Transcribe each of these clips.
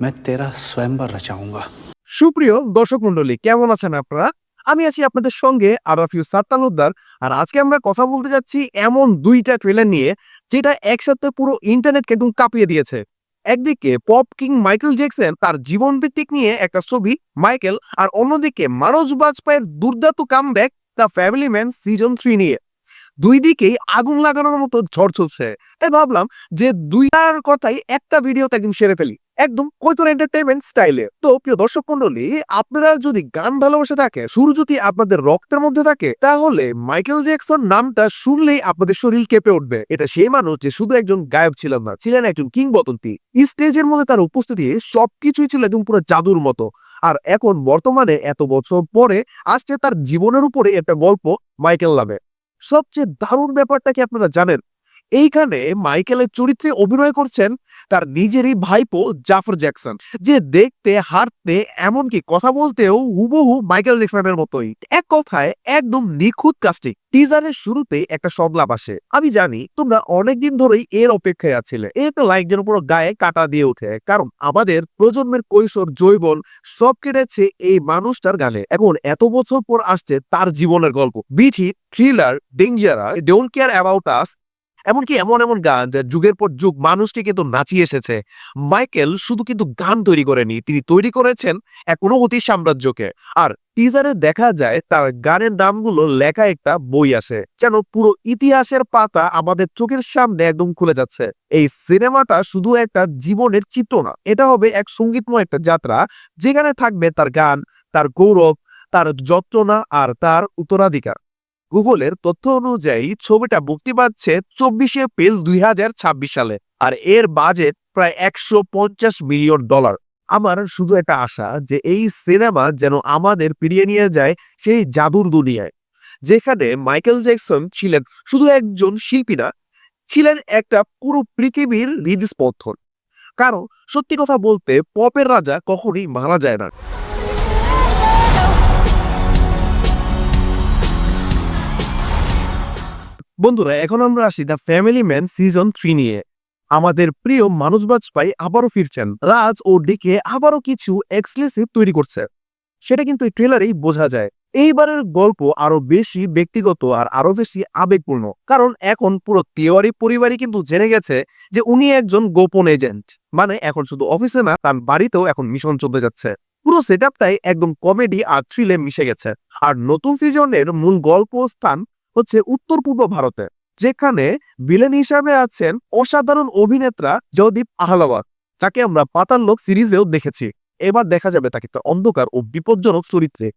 मैं तेरा स्वयंवर रचाऊंगा সুপ্রিয় দর্শক মন্ডলী কেমন আছেন আপনারা আমি আছি আপনাদের সঙ্গে আরাফিউ সাত্তানুদ্দার আর আজকে আমরা কথা বলতে যাচ্ছি এমন দুইটা ট্রেলার নিয়ে যেটা একসাথে পুরো ইন্টারনেটকে একদম কাঁপিয়ে দিয়েছে একদিকে পপ কিং মাইকেল জ্যাকসন তার জীবন ভিত্তিক নিয়ে একটা ছবি মাইকেল আর অন্যদিকে মানজ বাজপেয়ীর দুর্দান্ত comeback the family man season three নিয়ে দুই দিকেই আগুন লাগানোর মতো ঝড় চলছে। তাই ভাবলাম যে দুইটার কথাই একটা ভিডিওতে একদিন সেরে ফেলি। একদম কৈতর এন্টারটেনমেন্ট স্টাইলে তো প্রিয় দর্শক মন্ডলী, আপনারা যদি গান ভালোবাসে থাকে, সুর যদি আপনাদের রক্তের মধ্যে থাকে, তাহলে মাইকেল জ্যাকসন নামটা শুনলেই আপনাদের শরীর কেঁপে উঠবে। এটা সেই মানুষ যে শুধু একজন গায়ক ছিলেন না, ছিলেন একজন কিংবদন্তি। স্টেজের মধ্যে তার উপস্থিতি সবকিছুই ছিল একদম পুরো জাদুর মতো। আর এখন বর্তমানে এত বছর পরে আসছে তার জীবনের উপরে একটা গল্প মাইকেল নামে। সবচেয়ে দারুণ ব্যাপারটা কি আপনারা জানেন? এইখানে মাইকেলের চরিত্রে অভিনয় করছেন তার নিজেরই ভাইপো জাফর জ্যাকসন, যে দেখতে, হাঁটতে, এমনকি কথা বলতেও হুবহু মাইকেল জ্যাকসনের মতোই। এক কথায়, একদম নিখুঁত কাজটি টিজারের শুরুতে একটা সংলাপ আসে। আমি জানি তোমরা অনেকদিন ধরেই এর অপেক্ষায় আছিলে। এ তো লাইক যেন পুরো গায়ে কাটা দিয়ে ওঠে। কারণ আমাদের প্রজন্মের কৈশোর, জৈবন সব কেটেছে এই মানুষটার গানে এখন এত বছর পর আসছে তার জীবনের গল্প। বিঠি thriller ডেঞ্জারা don't care about us এমনকি এমন এমন গান যা যুগের পর যুগ মানুষকে কিন্তু নাচিয়ে এসেছে। মাইকেল শুধু কিন্তু গান তৈরি করেনি, তিনি তৈরি করেছেন এক অনুভূতির সাম্রাজ্যকে। আর টিজারে দেখা যায় তার গানের নামগুলো লেখা একটা বই আছে, যেন পুরো ইতিহাসের পাতা আমাদের চোখের সামনে একদম খুলে যাচ্ছে। এই সিনেমাটা শুধু একটা জীবনের চিত্র না, এটা হবে এক সঙ্গীতময় একটা যাত্রা, যেখানে থাকবে তার গান, তার গৌরব, তার যন্ত্রণা আর তার উত্তরাধিকার। গুগলের তথ্য অনুযায়ী ছবিটা মুক্তি পাচ্ছে চব্বিশে এপ্রিল দুই হাজার ছাব্বিশ সালে, আর এর বাজেট প্রায় একশো পঞ্চাশ মিলিয়ন ডলার আমার শুধু একটা আশা যে এই সিনেমা যেন আমাদের ফিরিয়ে নিয়ে যায় সেই জাদুর দুনিয়ায়, যেখানে মাইকেল জ্যাকসন ছিলেন শুধু একজন শিল্পী না, ছিলেন একটা পুরো পৃথিবীর হৃদস্পন্দন। কারণ সত্যি কথা বলতে, পপের রাজা কখনই মারা যায় না। বন্ধুরা, এখন আমরা আসি the family man season three নিয়ে। আমাদের প্রিয় মানুষ বাজপাই আবারও ফিরছেন। রাজ ও ডিকে আবারও কিছু এক্সক্লুসিভ তৈরি করছে। সেটা কিন্তু এই ট্রেলারেই বোঝা যায়। এইবারের গল্প আরও বেশি ব্যক্তিগত আর আরও বেশি আবেগপূর্ণ। কারণ এখন পুরো তিওয়ারি পরিবারই কিন্তু জেনে গেছে যে উনি একজন গোপন এজেন্ট মানে এখন শুধু অফিসে না, তার বাড়িতেও এখন মিশন চলতে যাচ্ছে। পুরো সেট একদম কমেডি আর থ্রিলে মিশে গেছে। আর নতুন সিজনের মূল গল্প স্থান হচ্ছে উত্তর পূর্ব ভারতে, যেখানে ভিলেন হিসাবে আছেন অসাধারণ অভিনেত্রা জয়দীপ আহলাওয়াত যাকে আমরা পাতাল লোক সিরিজেও দেখেছি। এবার দেখা যাবে তাকে একটা অন্ধকার ও বিপজ্জনক চরিত্রে।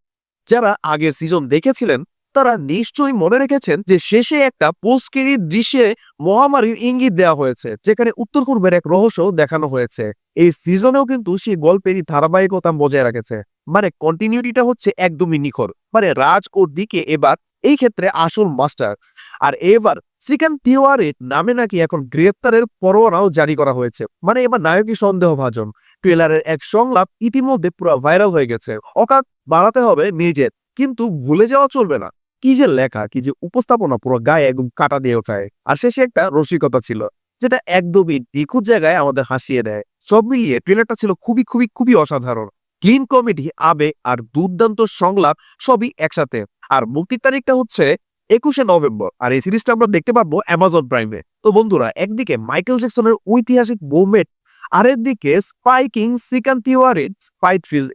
যারা আগের সিজন দেখেছিলেন, তারা নিশ্চয়ই মনে রেখেছেন যে শেষে একটা পোস্টকেরির দৃশ্যে মহামারীর ইঙ্গিত দেওয়া হয়েছে, যেখানে উত্তর পূর্বের এক রহস্য দেখানো হয়েছে। এই সিজনেও কিন্তু সেই গল্পেরই ধারাবাহিকতা বজায় রেখেছে। মানে কন্টিনিউটিটা হচ্ছে একদমই নিখর। মানে রাজ ও দিকে এবার এই ক্ষেত্রে আসল মাস্টার। আর এবার শ্রীকান্ত তিওয়ারির নামে নাকি এখন গ্রেপ্তারের পরোয়ানাও জারি করা হয়েছে। মানে এবার নায়কই সন্দেহভাজন। ট্রেলারের এক সংলাপ ইতিমধ্যে পুরো ভাইরাল হয়ে গেছে। অকাত বাড়াতে হবে নিজের কিন্তু ভুলে যাওয়া চলবে না। কি যে লেখা, কি যে উপস্থাপনা, পুরো গায়ে একদম কাটা দিয়ে ওঠায়। আর শেষে একটা রসিকতা ছিল, যেটা একদমই নিখুঁত জায়গায় আমাদের হাসিয়ে দেয়। সব মিলিয়ে ট্রেলারটা ছিল খুবই খুবই খুবই অসাধারণ। ক্লিন কমেডি, আবেগ আর দুর্দান্ত সংলাপ সবই একসাথে। আর মুক্তির তারিখটা হচ্ছে একুশে নভেম্বর, আর এই সিরিজটা আমরা দেখতে পাবো অ্যামাজন প্রাইমে। তো বন্ধুরা, একদিকে মাইকেল জ্যাকসনের ঐতিহাসিক মুভমেন্ট আর একদিকে স্পাইকিং সিকান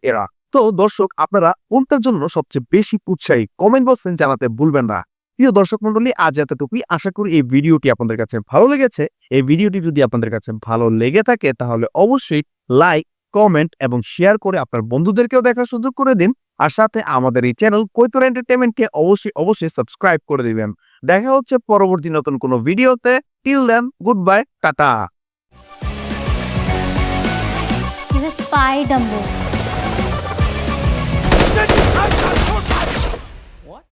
এরা। তো দর্শক, আপনারা কোনটার জন্য সবচেয়ে বেশি উৎসাহী কমেন্ট বক্সে জানাতে ভুলবেন না। প্রিয় দর্শক মন্ডলী আজ এতটুকুই। আশা করি এই ভিডিওটি আপনাদের কাছে ভালো লেগেছে। এই ভিডিওটি যদি আপনাদের কাছে ভালো লেগে থাকে, তাহলে অবশ্যই লাইক কমেন্ট এবং শেয়ার করে আপনার বন্ধুদেরকেও দেখার সুযোগ করে দিন। আর সাথে আমাদের এই চ্যানেল কৈতর এন্টারটেনমেন্টকে অবশ্যই অবশ্যই সাবস্ক্রাইব করে দিবেন। দেখা হচ্ছে পরবর্তী নতুন কোনো ভিডিওতে till then good bye tata spy, Dumbo.